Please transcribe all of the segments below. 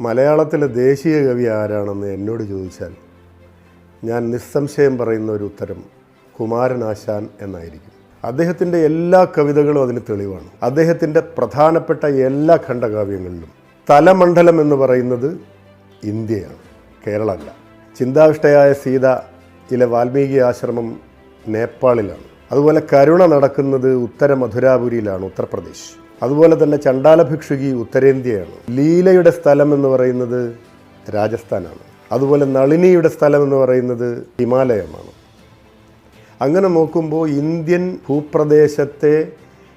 മലയാളത്തിലെ ദേശീയ കവി ആരാണെന്ന് എന്നോട് ചോദിച്ചാൽ ഞാൻ നിസ്സംശയം പറയുന്ന ഒരു ഉത്തരം കുമാരനാശാൻ എന്നായിരിക്കും. അദ്ദേഹത്തിന്റെ എല്ലാ കവിതകളും അതിന് തെളിവാണ്. അദ്ദേഹത്തിന്റെ പ്രധാനപ്പെട്ട എല്ലാ ഖണ്ഡകാവ്യങ്ങളിലും തലമണ്ഡലം എന്ന് പറയുന്നത് ഇന്ത്യയാണ് കേരളമല്ല. ചിന്താവിഷ്ടയായ സീത ഇലെ വാൽമീകി ആശ്രമം നേപ്പാളിലാണ്. അതുപോലെ കരുണ നടക്കുന്നത് ഉത്തര മധുരാപുരിയിലാണ് ഉത്തർപ്രദേശ്. അതുപോലെ തന്നെ ചണ്ടാല ഭിക്ഷുകി ഉത്തരേന്ത്യയാണ്. ലീലയുടെ സ്ഥലം എന്ന് പറയുന്നത് രാജസ്ഥാനാണ്. അതുപോലെ നളിനിയുടെ സ്ഥലം എന്ന് പറയുന്നത് ഹിമാലയമാണ്. അങ്ങനെ നോക്കുമ്പോൾ ഇന്ത്യൻ ഭൂപ്രദേശത്തെ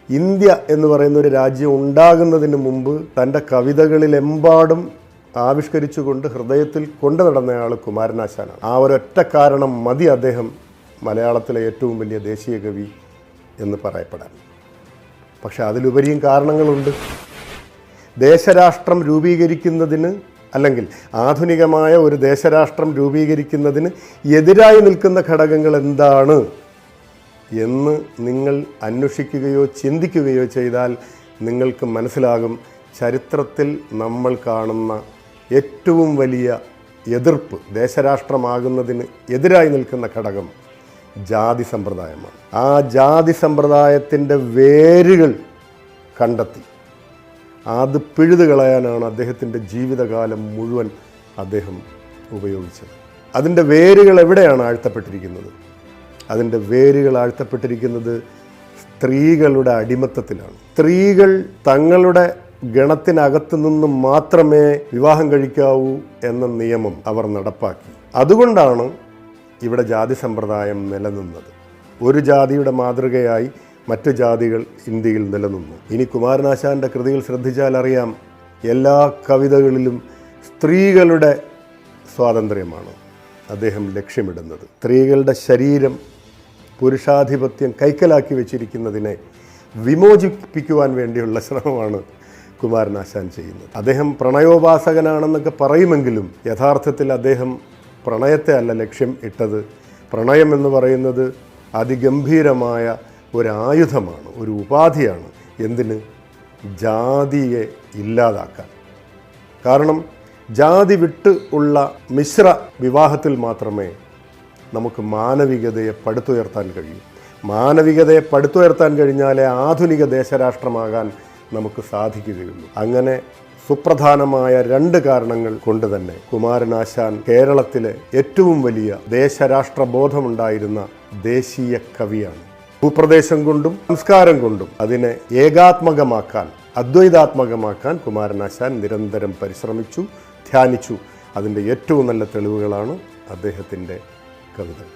ഇന്ത്യ എന്ന് പറയുന്ന ഒരു രാജ്യം ഉണ്ടാകുന്നതിന് മുമ്പ് തന്റെ കവിതകളിലെമ്പാടും ആവിഷ്കരിച്ചുകൊണ്ട് ഹൃദയത്തിൽ കൊണ്ടു നടന്നയാൾ കുമാരനാശാനാണ്. ആ ഒരൊറ്റ കാരണം മതി അദ്ദേഹം മലയാളത്തിലെ ഏറ്റവും വലിയ ദേശീയ കവി എന്ന് പറയപ്പെടാൻ. പക്ഷെ അതിലുപരിയും കാരണങ്ങളുണ്ട്. ദേശരാഷ്ട്രം രൂപീകരിക്കുന്നതിന് അല്ലെങ്കിൽ ആധുനികമായ ഒരു ദേശരാഷ്ട്രം രൂപീകരിക്കുന്നതിന് എതിരായി നിൽക്കുന്ന ഘടകങ്ങൾ എന്താണ് എന്ന് നിങ്ങൾ അന്വേഷിക്കുകയോ ചിന്തിക്കുകയോ ചെയ്താൽ നിങ്ങൾക്ക് മനസ്സിലാകും. ചരിത്രത്തിൽ നമ്മൾ കാണുന്ന ഏറ്റവും വലിയ എതിർപ്പ് ദേശരാഷ്ട്രമാകുന്നതിന് എതിരായി നിൽക്കുന്ന ഘടകം ജാതി സമ്പ്രദായമാണ്. ആ ജാതി സമ്പ്രദായത്തിന്റെ വേരുകൾ കണ്ടെത്തി. അത് പിഴുതു കളയാനാണ് അദ്ദേഹത്തിന്റെ ജീവിതകാലം മുഴുവൻ അദ്ദേഹം ഉപയോഗിച്ചത്. അതിന്റെ വേരുകൾ എവിടെയാണ് ആഴ്ത്തപ്പെട്ടിരിക്കുന്നത്? അതിന്റെ വേരുകൾ ആഴ്ത്തപ്പെട്ടിരിക്കുന്നത് സ്ത്രീകളുടെ അടിമത്തത്തിലാണ്. സ്ത്രീകൾ തങ്ങളുടെ ഗണത്തിനകത്തു നിന്ന് മാത്രമേ വിവാഹം കഴിക്കാവൂ എന്ന നിയമം അവർ നടപ്പാക്കി. അതുകൊണ്ടാണ് ഇവിടെ ജാതി സമ്പ്രദായം നിലനിന്നത്. ഒരു ജാതിയുടെ മാതൃകയായി മറ്റു ജാതികൾ ഇന്ത്യയിൽ നിലനിന്നു. ഇനി കുമാരനാശാന്റെ കൃതികൾ ശ്രദ്ധിച്ചാൽ അറിയാം എല്ലാ കവിതകളിലും സ്ത്രീകളുടെ സ്വാതന്ത്ര്യമാണ് അദ്ദേഹം ലക്ഷ്യമിടുന്നത്. സ്ത്രീകളുടെ ശരീരം പുരുഷാധിപത്യം കൈക്കലാക്കി വെച്ചിരിക്കുന്നതിനെ വിമോചിപ്പിക്കുവാൻ വേണ്ടിയുള്ള ശ്രമമാണ് കുമാരനാശാൻ ചെയ്യുന്നത്. അദ്ദേഹം പ്രണയോപാസകനാണെന്നൊക്കെ പറയുമെങ്കിലും യഥാർത്ഥത്തിൽ അദ്ദേഹം പ്രണയത്തെ അല്ല ലക്ഷ്യം ഇട്ടത്. പ്രണയം എന്ന് പറയുന്നത് അതിഗംഭീരമായ ഒരായുധമാണ് ഒരു ഉപാധിയാണ്. എന്തിന്? ജാതിയെ ഇല്ലാതാക്കാൻ. കാരണം ജാതി വിട്ട് ഉള്ള മിശ്ര വിവാഹത്തിൽ മാത്രമേ നമുക്ക് മാനവികതയെ പടുത്തുയർത്താൻ കഴിയൂ. മാനവികതയെ പടുത്തുയർത്താൻ കഴിഞ്ഞാലേ ആധുനിക ദേശരാഷ്ട്രമാകാൻ നമുക്ക് സാധിക്കുകയുള്ളൂ. അങ്ങനെ സുപ്രധാനമായ രണ്ട് കാരണങ്ങൾ കൊണ്ട് തന്നെ കുമാരനാശാൻ കേരളത്തിലെ ഏറ്റവും വലിയ ദേശരാഷ്ട്ര ബോധമുണ്ടായിരുന്ന ദേശീയ കവിയാണ്. ഭൂപ്രദേശം കൊണ്ടും സംസ്കാരം കൊണ്ടും അതിനെ ഏകാത്മകമാക്കാൻ അദ്വൈതാത്മകമാക്കാൻ കുമാരനാശാൻ നിരന്തരം പരിശ്രമിച്ചു ധ്യാനിച്ചു. അതിന്റെ ഏറ്റവും നല്ല തെളിവുകളാണ് അദ്ദേഹത്തിന്റെ കവിതകൾ.